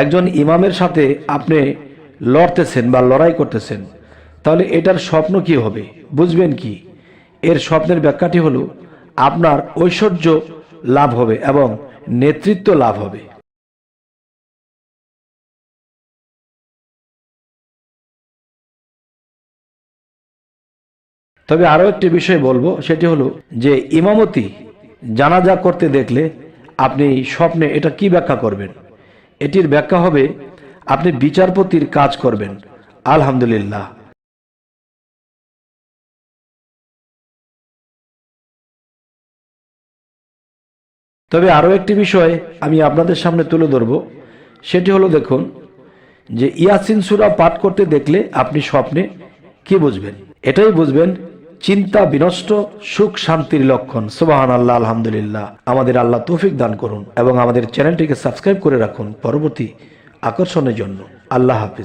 একজন ইমামের সাথে আপনি লড়তেছেন বা লড়াই করতেছেন, তাহলে এটার স্বপ্ন কি হবে? বুঝবেন কি? এর স্বপ্নের ব্যাখ্যাটি হলো, আপনার ঐশ্বর্য লাভ হবে এবং নেতৃত্ব লাভ হবে। তবে আরও একটি বিষয় বলব, সেটি হলো যে ইমামতি, জানাজা করতে দেখলে আপনি স্বপ্নে এটা কি ব্যাখ্যা করবেন? এটির ব্যাখ্যা হবে, আপনি বিচারপতির কাজ করবেন। আলহামদুলিল্লাহ। তবে আরও একটি বিষয় আমি আপনাদের সামনে তুলে ধরব। সেটি হলো, দেখুন, যে ইয়াসিন সুরা পাঠ করতে দেখলে আপনি স্বপ্নে কি বুঝবেন? এটাই বুঝবেন চিন্তা বিনষ্ট, সুখ শান্তির লক্ষণ। সুবাহান আল্লাহ আলহামদুলিল্লাহ। আমাদের আল্লাহ তৌফিক দান করুন এবং আমাদের চ্যানেলটিকে সাবস্ক্রাইব করে রাখুন। পরবর্তী আকর্ষণের জন্য। আল্লাহ হাফিজ।